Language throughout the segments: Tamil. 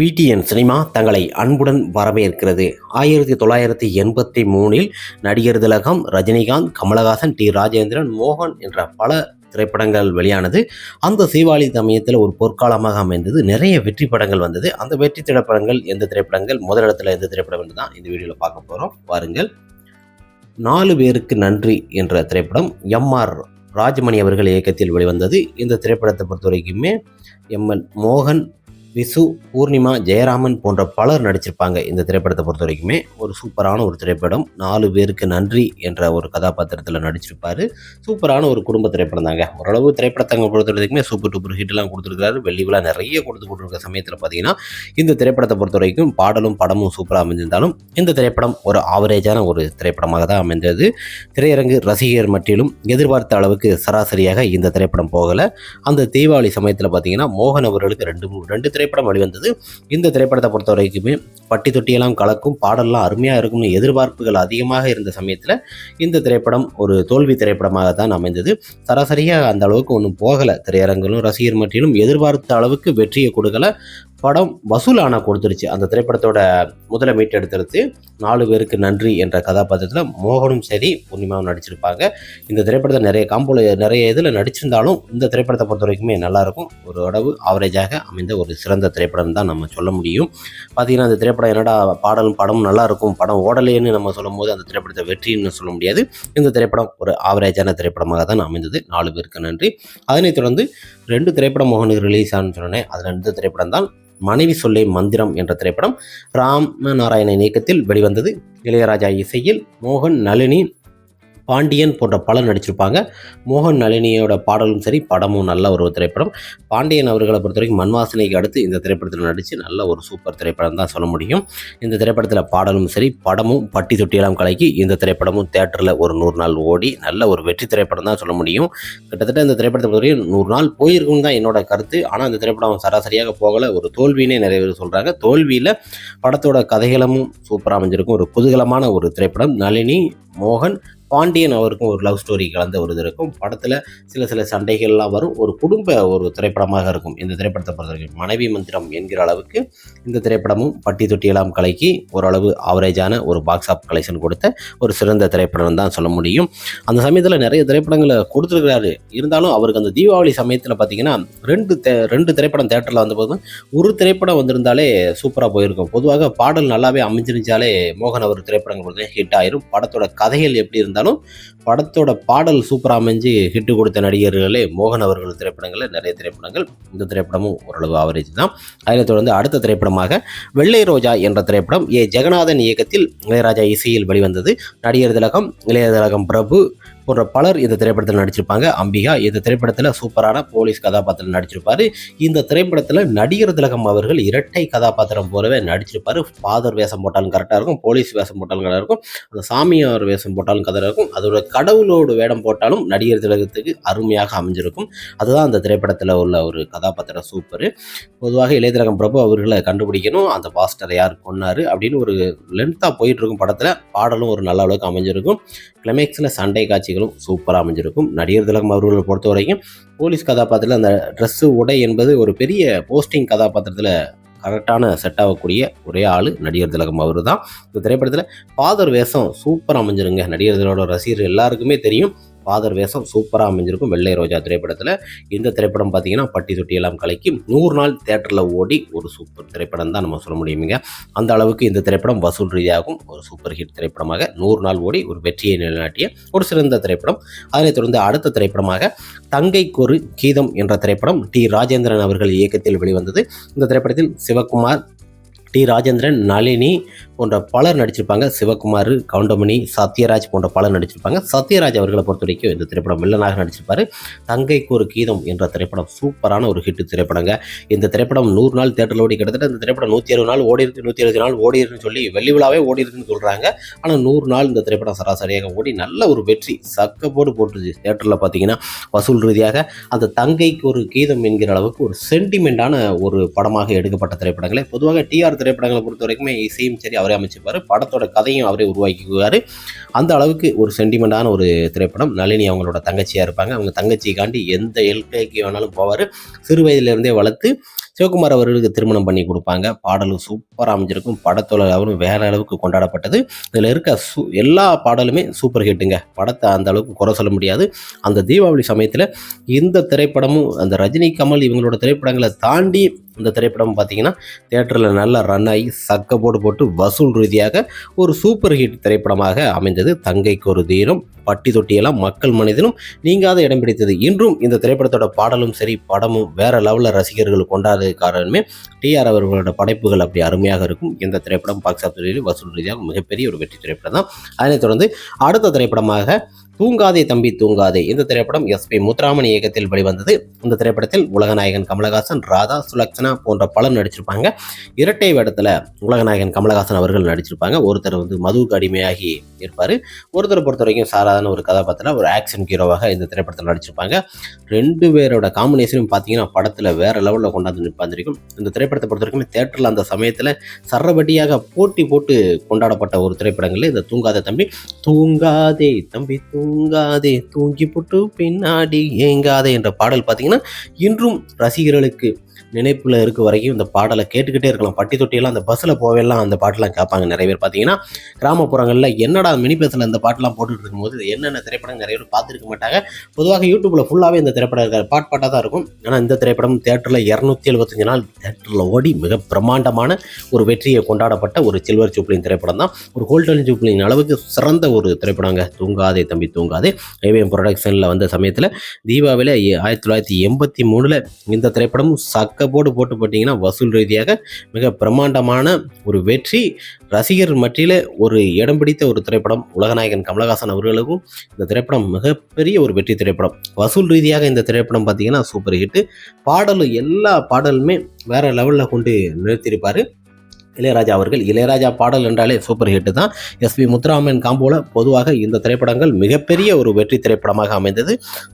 பிடிஎன் சினிமா தங்களை அன்புடன் வரவேற்கிறது. ஆயிரத்தி தொள்ளாயிரத்தி எண்பத்தி மூணில் நடிகர் திலகம் ரஜினிகாந்த் கமலஹாசன் டி. ராஜேந்திரன் மோகன் என்ற பல திரைப்படங்கள் வெளியானது. அந்த சீவாளி சமயத்தில் ஒரு பொற்காலமாக அமைந்தது. நிறைய வெற்றி படங்கள் வந்தது. அந்த வெற்றி திரைப்படங்கள் எந்த திரைப்படங்கள் முதலிடத்தில் எந்த திரைப்படம் என்று தான் இந்த வீடியோவில் பார்க்க போகிறோம் பாருங்கள். நாலு பேருக்கு நன்றி என்ற திரைப்படம் எம்ஆர் ராஜமணி அவர்கள் இயக்கத்தில் வெளிவந்தது. இந்த திரைப்படத்தை பொறுத்த வரைக்குமே எம்எல் மோகன் விசு பூர்ணிமா ஜெயராமன் போன்ற பலர் நடிச்சிருப்பாங்க இந்த திரைப்படத்தை பொறுத்த வரைக்குமே. ஒரு சூப்பரான ஒரு திரைப்படம். நாலு பேருக்கு நன்றி என்ற ஒரு கதாபாத்திரத்தில் நடிச்சிருப்பாரு. சூப்பரான ஒரு குடும்ப திரைப்படம் தாங்க. ஓரளவு திரைப்படத்தங்க பொறுத்த வரைக்குமே சூப்பர் டூப்பர் ஹிட்லாம் கொடுத்துருக்காரு வெள்ளி விழா நிறைய கொடுத்து கொடுத்துருக்க சமயத்தில் பார்த்தீங்கன்னா இந்த திரைப்படத்தை பொறுத்த வரைக்கும் பாடலும் படமும் சூப்பராக அமைஞ்சிருந்தாலும் இந்த திரைப்படம் ஒரு ஆவரேஜான ஒரு திரைப்படமாக தான் அமைந்தது. திரையரங்கு ரசிகர் மட்டிலும் எதிர்பார்த்த அளவுக்கு சராசரியாக இந்த திரைப்படம் போகலை. அந்த தீபாவளி சமயத்தில் பார்த்தீங்கன்னா மோகன் அவர்களுக்கு ரெண்டு ரெண்டு திரைப்படம் வெளிவந்தது. இந்த திரைப்படத்தை பொறுத்த வரைக்குமே பட்டி தொட்டியெல்லாம் கலக்கும் பாடல்லாம் அருமையாக இருக்கும்னு எதிர்பார்ப்புகள் அதிகமாக இருந்த சமயத்தில் இந்த திரைப்படம் ஒரு தோல்வி திரைப்படமாக தான் அமைந்தது. சராசரியாக அந்த அளவுக்கு ஒன்றும் போகலை. திரையரங்கிலும் ரசிகர் மட்டிலும் எதிர்பார்த்த அளவுக்கு வெற்றியை கொடுக்கல. படம் வசூலானா கொடுத்துருச்சு. அந்த திரைப்படத்தோட முதல மீட்டெடுத்தெடுத்து நாலு பேருக்கு நன்றி என்ற கதாபாத்திரத்தில் மோகனும் சரி பூர்ணிமாவும் நடிச்சிருப்பாங்க. இந்த திரைப்படத்தை நிறைய காம்போல நிறைய இதில் நடிச்சிருந்தாலும் இந்த திரைப்படத்தை பொறுத்த வரைக்குமே நல்லாயிருக்கும் ஒரு அளவு ஆவரேஜாக அமைந்த ஒரு சிறந்த திரைப்படம் தான் நம்ம சொல்ல முடியும். பார்த்தீங்கன்னா அந்த திரைப்படம் என்னடா பாடலும் படமும் நல்லாயிருக்கும் படம் ஓடலேன்னு நம்ம சொல்லும் போது அந்த திரைப்படத்தை வெற்றின்னு சொல்ல முடியாது. இந்த திரைப்படம் ஒரு ஆவரேஜான திரைப்படமாக தான் அமைந்தது. நாலு பேருக்கு நன்றி. அதனைத் தொடர்ந்து ரெண்டு திரைப்படம் மோகனுக்கு ரிலீஸ் ஆனு சொன்னேன். அதில் ரெண்டு திரைப்படம் தான் மனைவி சொல்லே மந்திரம் என்ற திரைப்படம் ராமநாராயணன் இயக்கத்தில் வெளிவந்தது இளையராஜா இசையில் மோகன் நளினி பாண்டியன் போன்ற பலர் நடிச்சிருப்பாங்க. மோகன் நளினியோட பாடலும் சரி படமும் நல்ல ஒரு திரைப்படம். பாண்டியன் அவர்களை பொறுத்த வரைக்கும் மண்வாசனைக்கு அடுத்து இந்த திரைப்படத்தில் நடித்து நல்ல ஒரு சூப்பர் திரைப்படம் தான் சொல்ல முடியும். இந்த திரைப்படத்தில் பாடலும் சரி படமும் பட்டி தொட்டியெல்லாம் கலக்கி இந்த திரைப்படமும் தேட்டரில் ஒரு நூறு நாள் ஓடி நல்ல ஒரு வெற்றி திரைப்படம் தான் சொல்ல முடியும். கிட்டத்தட்ட இந்த திரைப்படத்தை பொறுத்த வரைக்கும் நூறு நாள் போயிருக்குன்னு தான் என்னோட கருத்து. ஆனால் இந்த திரைப்படம் சராசரியாக போகலை. ஒரு தோல்வினே நிறைய பேர் சொல்கிறாங்க தோல்வியில் படத்தோட கதைகளும் சூப்பராக அமைஞ்சிருக்கும். ஒரு குதூகலமான ஒரு திரைப்படம். நளினி மோகன் பாண்டியன் அவருக்கும் ஒரு லவ் ஸ்டோரி கலந்த ஒரு இது இருக்கும். படத்தில் சில சில சண்டைகள்லாம் வரும். ஒரு குடும்ப ஒரு திரைப்படமாக இருக்கும். இந்த திரைப்படத்தை பொறுத்த வரைக்கும் மனைவி மந்திரம் என்கிற அளவுக்கு இந்த திரைப்படமும் பட்டி தொட்டியெல்லாம் கலக்கி ஓரளவு ஆவரேஜான ஒரு பாக்ஸ் ஆஃப் கலெக்ஷன் கொடுத்த ஒரு சிறந்த திரைப்படம் தான் சொல்ல முடியும். அந்த சமயத்தில் நிறைய திரைப்படங்களை கொடுத்துருக்கிறாரு. இருந்தாலும் அவருக்கு அந்த தீபாவளி சமயத்தில் பார்த்தீங்கன்னா ரெண்டு தே ரெண்டு திரைப்படம் தேட்டரில் வந்தபோது ஒரு திரைப்படம் வந்திருந்தாலே சூப்பராக போயிருக்கும். பொதுவாக பாடல் நல்லாவே அமைஞ்சிருந்தாலே மோகன் அவர் திரைப்படங்கள் ஹிட் ஆயிரும். படத்தோட கதைகள் எப்படி இருந்தால் இருந்தாலும் படத்தோட பாடல் சூப்பராக அமைஞ்சு ஹிட்டு கொடுத்த நடிகர்களே மோகன் அவர்கள் திரைப்படங்களில் நிறைய திரைப்படங்கள். இந்த திரைப்படமும் ஓரளவு ஆவரேஜ் தான். அதில் தொடர்ந்து அடுத்த திரைப்படமாக வெள்ளை ரோஜா என்ற திரைப்படம் ஏ. ஜெகநாதன் இயக்கத்தில் இளையராஜா இசையில் வெளிவந்தது. நடிகர் திலகம் இளைய பிரபு போன்ற பலர் இந்த திரைப்படத்தில் நடிச்சிருப்பாங்க. அம்பிகா இந்த திரைப்படத்தில் சூப்பரான போலீஸ் கதாபாத்திரம் நடிச்சிருப்பாரு. இந்த திரைப்படத்தில் நடிகர் திலகம் அவர்கள் இரட்டை கதாபாத்திரம் போலவே நடிச்சிருப்பாரு. ஃபாதர் வேஷம் போட்டாலும் கரெக்டாக இருக்கும். போலீஸ் வேஷம் போட்டாலும் கரெக்டாக இருக்கும். அந்த சாமியார் வேஷம் போட்டாலும் கதை இருக்கும். அதோட கடவுளோட வேடம் போட்டாலும் நடிகர் திலகத்துக்கு அருமையாக அமைஞ்சிருக்கும். அதுதான் அந்த திரைப்படத்தில் உள்ள ஒரு கதாபாத்திரம் சூப்பர். பொதுவாக இளையதிலகம் பிரபு அவர்களை கண்டுபிடிக்கணும். அந்த பாஸ்டரை யார் கொன்னார் அப்படின்னு ஒரு லென்த்தாக போயிட்டு இருக்கும் படத்தில். பாடலும் ஒரு நல்ல அளவுக்கு அமைஞ்சிருக்கும். கிளைமேக்ஸில் சண்டை காட்சிகள் கதாபாத்திரங்களும் சூப்பராக அமைஞ்சிருக்கும். நடிகர் திலகம் அவர்களை பொறுத்த வரைக்கும் போலீஸ் கதாபாத்திரத்தில் அந்த ட்ரெஸ்ஸு உடை என்பது ஒரு பெரிய போஸ்டிங் கதாபாத்திரத்தில் கரெக்டான செட் ஆகக்கூடிய ஒரே ஆள் நடிகர் திலகம் அவர் தான் இந்த திரைப்படத்தில் ஃபாதர் வேஷம் சூப்பராக அமைஞ்சிருங்க. நடிகர் ரசிகர்கள் ரசிகர் எல்லாருக்குமே தெரியும். ஃபாதர் வேஷம் சூப்பராக அமைஞ்சிருக்கும். வெள்ளை ரோஜா திரைப்படத்தில். இந்த திரைப்படம் பார்த்தீங்கன்னா பட்டி தொட்டி எல்லாம் கலக்கி நூறு நாள் தேட்டரில் ஓடி ஒரு சூப்பர் திரைப்படம் தான் நம்ம சொல்ல முடியுங்க அந்த அளவுக்கு இந்த திரைப்படம் வசூல் ரீதியாகவும் ஒரு சூப்பர் ஹிட் திரைப்படமாக நூறு நாள் ஓடி ஒரு வெற்றியை நிலைநாட்டிய ஒரு சிறந்த திரைப்படம். அதனைத் தொடர்ந்து அடுத்த திரைப்படமாக தங்கைக்கொரு கீதம் என்ற திரைப்படம் டி. ராஜேந்திரன் அவர்கள் இயக்கத்தில் வெளிவந்தது. இந்த திரைப்படத்தில் சிவகுமார் டி ராஜேந்திரன் நளினி போன்ற பலர் நடிச்சிருப்பாங்க. சிவகுமார் கவுண்டமணி சத்யராஜ் போன்ற பலர் நடிச்சிருப்பாங்க. சத்யராஜ் அவர்களை பொறுத்த வரைக்கும் இந்த திரைப்படம் வில்லனாக நடிச்சிருப்பாரு. தங்கைக்கு ஒரு கீதம் என்ற திரைப்படம் சூப்பரான ஒரு ஹிட் திரைப்படங்க. இந்த திரைப்படம் நூறு நாள் தேட்டரில் ஓடி கிட்டத்தட்ட இந்த திரைப்படம் நூற்றி அறுபது நாள் ஓடி இருக்கு நூற்றி அறுபது நாள் ஓடி இருக்குன்னு சொல்லி வெள்ளி விழாவே ஓடி இருக்குன்னு சொல்கிறாங்க ஆனால் நூறு நாள் இந்த திரைப்படம் சராசரியாக ஓடி நல்ல ஒரு வெற்றி சக்கப்போடு போட்டுருச்சு. தேட்டரில் பார்த்தீங்கன்னா வசூல் ரீதியாக அந்த தங்கைக்கு ஒரு கீதம் என்கிற அளவுக்கு ஒரு சென்டிமெண்டான ஒரு படமாக எடுக்கப்பட்ட திரைப்படங்களே. பொதுவாக டிஆர் திரைப்படங்களை பொறுத்த வரைக்குமே இசையும் சரி அவரே அமைச்சிருப்பார். படத்தோட கதையும் அவரே உருவாக்கிக்குவார். அந்த அளவுக்கு ஒரு சென்டிமெண்டான ஒரு திரைப்படம். நளினி அவங்களோட தங்கச்சியாக இருப்பாங்க. அவங்க தங்கச்சிக்காண்டி எந்த எல்கைக்கு வேணாலும் போவார். சிறு வயதிலிருந்தே வளர்த்து சிவகுமார் அவர்களுக்கு திருமணம் பண்ணி கொடுப்பாங்க. பாடலும் சூப்பராக அமைஞ்சிருக்கும். படத்தோட அவரும் வேற அளவுக்கு கொண்டாடப்பட்டது. இதில் இருக்க சு எல்லா பாடலுமே சூப்பர் ஹிட்டுங்க. படத்தை அந்த அளவுக்கு குறை சொல்ல முடியாது. அந்த தீபாவளி சமயத்தில் இந்த திரைப்படமும் அந்த ரஜினி கமல் இவங்களோட திரைப்படங்களை தாண்டி இந்த திரைப்படம் பார்த்தீங்கன்னா தேட்டரில் நல்லா ரன் ஆகி சக்க போடு போட்டு வசூல் ரீதியாக ஒரு சூப்பர் ஹிட் திரைப்படமாக அமைந்தது. தங்கைக்கு ஒரு தீரம் பட்டி தொட்டியெல்லாம் மக்கள் மனிதனும் நீங்காத இடம் பிடித்தது. இன்றும் இந்த திரைப்படத்தோட பாடலும் சரி படமும் வேற லெவலில் ரசிகர்கள் கொண்டாடுறது காரணமே டிஆர் அவர்களோட படைப்புகள் அப்படி அருமையாக இருக்கும். இந்த திரைப்படம் பாக்ஸ் ஆஃபீஸில் வசூல் ரீதியாக மிகப்பெரிய ஒரு வெற்றி திரைப்படம் தான் அதனைத் தொடர்ந்து அடுத்த திரைப்படமாக தூங்காதே தம்பி தூங்காதே. இந்த திரைப்படம் எஸ் பி முத்துராமன் இயக்கத்தில் வெளிவந்தது. இந்த திரைப்படத்தில் உலகநாயகன் கமலஹாசன் ராதா சுலக்ஷனா போன்ற பலர் நடிச்சிருப்பாங்க. இரட்டை வேடத்தில் உலகநாயகன் கமலஹாசன் அவர்கள் நடிச்சிருப்பாங்க. ஒருத்தர் வந்து மதுவுக்கு அடிமையாகி இருப்பார். ஒருத்தரை பொறுத்த வரைக்கும் சாதாரண ஒரு கதாபாத்திரம் ஒரு ஆக்ஷன் ஹீரோவாக இந்த திரைப்படத்தில் நடிச்சிருப்பாங்க. ரெண்டு பேரோட காம்பினேஷனும் பார்த்தீங்கன்னா படத்தில் வேறு லெவலில் கொண்டாந்து நிற்பாந்திருக்கும் இந்த திரைப்படத்தை பொறுத்த வரைக்கும் தேட்டரில் அந்த சமயத்தில் சரவடியாக போட்டி போட்டு கொண்டாடப்பட்ட ஒரு திரைப்படங்களில் இந்த தூங்காத தம்பி. தூங்காதே தம்பி தூங்காதே தூங்கி போட்டு பின்னாடி ஏங்காதே என்ற பாடல் பார்த்தீங்கன்னா இன்றும் ரசிகர்களுக்கு நினைப்பில் இருக்க வரைக்கும் இந்த பாடலை கேட்டுக்கிட்டே இருக்கலாம். பட்டி தொட்டியெல்லாம் அந்த பஸ்ஸில் போவேலாம் அந்த பாட்டெலாம் கேட்பாங்க நிறைய பேர். பார்த்தீங்கன்னா கிராமப்புறங்களில் என்னடா மினி பஸ்ஸில் இந்த பாட்டெலாம் போட்டுட்டு இருக்கும்போது என்னென்ன திரைப்படம் நிறைய பேர் பார்த்துருக்க மாட்டாங்க. பொதுவாக யூடியூப்பில் ஃபுல்லாகவே இந்த திரைப்படம் பாட் பாட்டாக தான் இருக்கும். ஆனால் இந்த திரைப்படம் தேட்டரில் இரநூத்தி எழுபத்தஞ்சு நாள் தேட்டரில் ஓடி மிக பிரம்மாண்டமான ஒரு வெற்றியை கொண்டாடப்பட்ட ஒரு சில்வர் ஜூப்ளின் திரைப்படம் தான். ஒரு கோல்டன் ஜூப்ளின் அளவுக்கு சிறந்த ஒரு திரைப்படங்க. தூங்காதே தம்பி தூங்காதே. ஏவிஎம் ப்ரொடக்ஷனில் வந்த சமயத்தில் தீபாவளி ஆயிரத்தி தொள்ளாயிரத்தி எண்பத்தி மூணில் இந்த திரைப்படம் சக போட்டு போட்டு போட்டிங்கன்னா வசூல் ரீதியாக மிக பிரம்மாண்டமான ஒரு வெற்றி. ரசிகர் மத்தியில் ஒரு இடம் பிடித்த ஒரு திரைப்படம் உலகநாயகன் கமலஹாசன் அவர்களுக்கும் இந்த திரைப்படம் மிகப்பெரிய ஒரு வெற்றி திரைப்படம். வசூல் ரீதியாக இந்த திரைப்படம் பார்த்தீங்கன்னா சூப்பர் ஹிட்டு பாடலும் எல்லா பாடலுமே வேற லெவலில் கொண்டு நிறுத்தியிருப்பார். இளையராஜா அவர்கள். இளையராஜா பாடல் என்றாலே சூப்பர் ஹிட் தான். எஸ்பி முத்துராமன் காம்போல பொதுவாக இந்த திரைப்படங்கள் மிகப்பெரிய ஒரு வெற்றி திரைப்படமாக அமைந்தது.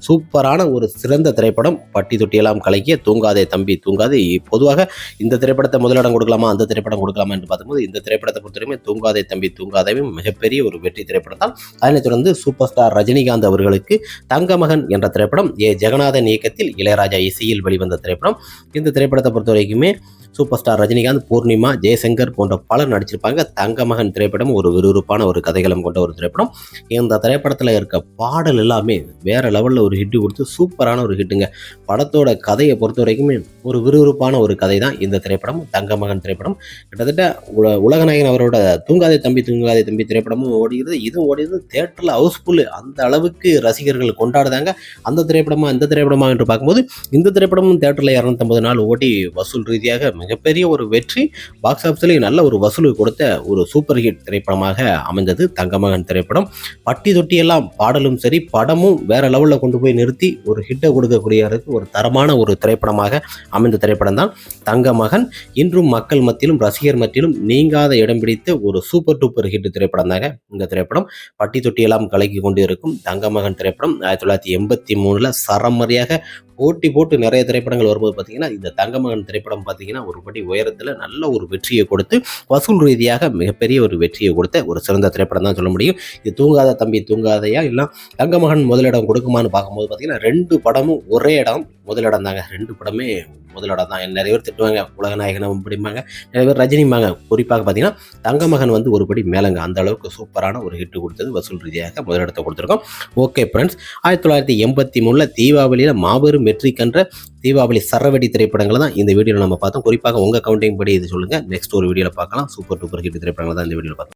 சூப்பரான ஒரு சிறந்த திரைப்படம். பட்டி தொட்டியெல்லாம் கலக்கிய தூங்காதே தம்பி தூங்காதே. பொதுவாக இந்த திரைப்படத்தை முதலிடம் கொடுக்கலாமா அந்த திரைப்படம் கொடுக்கலாமா என்று பார்க்கும்போது இந்த திரைப்படத்தை பொறுத்தவரைக்கும் தூங்காதே தம்பி தூங்காதேவும் மிகப்பெரிய ஒரு வெற்றி திரைப்படம் தான் அதனைத் தொடர்ந்து சூப்பர் ஸ்டார் ரஜினிகாந்த் அவர்களுக்கு தங்கமகன் என்ற திரைப்படம் ஏ. ஜெகநாதன் இயக்கத்தில் இளையராஜா இசையில் வெளிவந்த திரைப்படம். இந்த திரைப்படத்தை பொறுத்த வரைக்குமே சூப்பர் ஸ்டார் ரஜினிகாந்த் பூர்ணிமா ஜெயசங்கர் போன்ற பலர் நடிச்சிருப்பாங்க. தங்கமகன் திரைப்படம் ஒரு விறுவிறுப்பான ஒரு கதைகளம் கொண்ட ஒரு திரைப்படம். இந்த திரைப்படத்தில் இருக்க பாடல் எல்லாமே வேற லெவலில் ஒரு ஹிட்டு கொடுத்து சூப்பரான ஒரு ஹிட்டுங்க படத்தோட கதையை பொறுத்த வரைக்குமே ஒரு விறுவிறுப்பான ஒரு கதை தான் இந்த திரைப்படம் தங்கமகன் திரைப்படம். கிட்டத்தட்ட உல உலகநாயகன் அவரோட தூங்காதே தம்பி தூங்காதே தம்பி திரைப்படமும் ஓடுகிறது இதுவும் ஓடுகிறது தேட்டரில் ஹவுஸ்ஃபுல்லு அந்த அளவுக்கு ரசிகர்கள் கொண்டாடுதாங்க அந்த திரைப்படமா இந்த திரைப்படமா என்று பார்க்கும்போது இந்த திரைப்படமும் தேட்டரில் இரநூத்தம்பது நாள் ஓடி வசூல் ரீதியாக மிகப்பெரிய ஒரு வெற்றி. பாக்ஸ் ஆஃபீஸ்லேயும் நல்ல ஒரு வசூல் கொடுத்த ஒரு சூப்பர் ஹிட் திரைப்படமாக அமைந்தது தங்கமகன் திரைப்படம். பட்டி தொட்டியெல்லாம் பாடலும் சரி படமும் வேற லெவலில் கொண்டு போய் நிறுத்தி ஒரு ஹிட்டை கொடுக்கக்கூடிய ஒரு தரமான ஒரு திரைப்படமாக அமைந்த திரைப்படம் தான் தங்கமகன். இன்றும் மக்கள் மத்தியிலும் ரசிகர் மத்தியிலும் நீங்காத இடம் பிடித்த ஒரு சூப்பர் டூப்பர் ஹிட் திரைப்படம் தாங்க இந்த திரைப்படம். பட்டி தொட்டியெல்லாம் கலக்கி கொண்டு இருக்கும் தங்கமகன் திரைப்படம். ஆயிரத்தி தொள்ளாயிரத்தி எண்பத்தி மூணில் சரமரியாக போட்டி போட்டு நிறைய திரைப்படங்கள் வரும்போது பார்த்தீங்கன்னா இந்த தங்கமகன் திரைப்படம் பார்த்தீங்கன்னா ஒரு படி உயரத்தில் நல்ல ஒரு வெற்றியை கொடுத்து வசூல் ரீதியாக மிகப்பெரிய ஒரு வெற்றியை கொடுத்த ஒரு சிறந்த திரைப்படம் தான் சொல்ல முடியும். இது தூங்காத தம்பி தூங்காதையா? இல்லை தங்கமகன் முதலிடம் கொடுக்குமான்னு பார்க்கும்போது பார்த்தீங்கன்னா ரெண்டு படமும் ஒரே இடம் முதலிடம் தாங்க ரெண்டு படமே முதலிடம் தான் நிறைய பேர் திட்டுவாங்க உலகநாயகனும் அப்படிம்பாங்க நிறைய பேர் ரஜினிம்பாங்க குறிப்பாக பார்த்தீங்கன்னா தங்கமகன் வந்து ஒரு படி மேலங்க. அந்த அளவுக்கு சூப்பரான ஒரு ஹிட் கொடுத்தது வசூல் ரீதியாக முதலிடத்தை கொடுத்துருக்கோம். ஓகே ஃப்ரெண்ட்ஸ் ஆயிரத்தி தொள்ளாயிரத்தி எண்பத்தி மூணில் தீபாவளியில் மாபெரும் வெற்றி கன்ற தீபாவளி சரவெடி திரைப்படங்களை தான் இந்த வீடியோவில் நம்ம பார்த்தோம். குறிப்பாக உங்கள் கவுண்டிங் படி இது சொல்லுங்கள் நெக்ஸ்ட் ஒரு வீடியோவில் பார்க்கலாம். சூப்பர் டூப்பர் ஹிட் திரைப்படங்களை தான் இந்த வீடியோவில் பார்த்தோம்